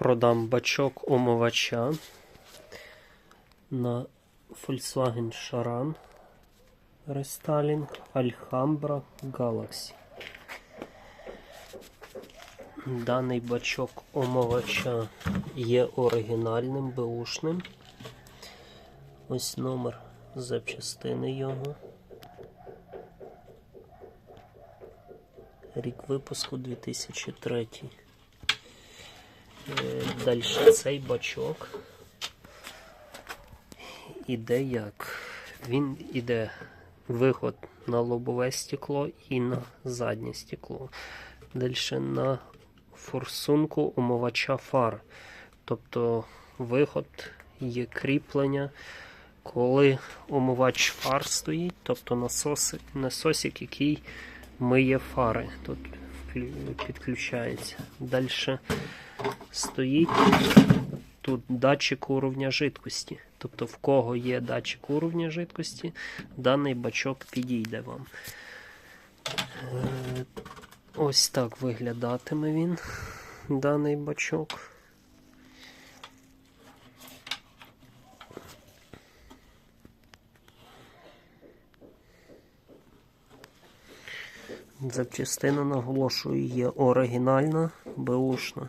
Продам бачок омивача на Volkswagen Charan Restyling Alhambra Galaxy. Даний бачок омивача є оригінальним, беушним. Ось номер запчастини його. Рік випуску 2003. Далі цей бачок іде як? Він іде виход на лобове стекло і на заднє стекло. Далі на форсунку умивача фар. Тобто виход є кріплення, коли умивач фар стоїть, тобто насосик, насосик, який миє фари. Тут підключається. Далі стоїть тут датчик уровня жидкості. Тобто, в кого є датчик уровня жидкості, даний бачок підійде вам. Е, Ось так виглядатиме він, даний бачок. Запчастина, наголошую, є оригінальна, беушна.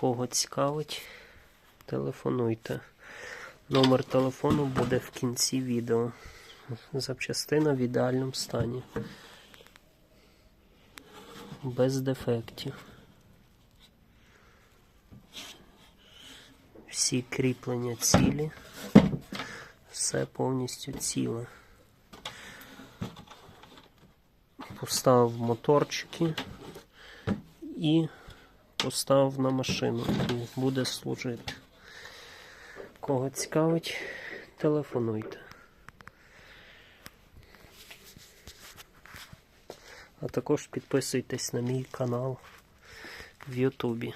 Кого цікавить, телефонуйте. Номер телефону буде в кінці відео. Запчастина в ідеальному стані. Без дефектів. Всі кріплення цілі. Все повністю ціле. Поставив моторчики і поставив на машину і буде служити. Кого цікавить, телефонуйте. А також підписуйтесь на мій канал в Ютубі.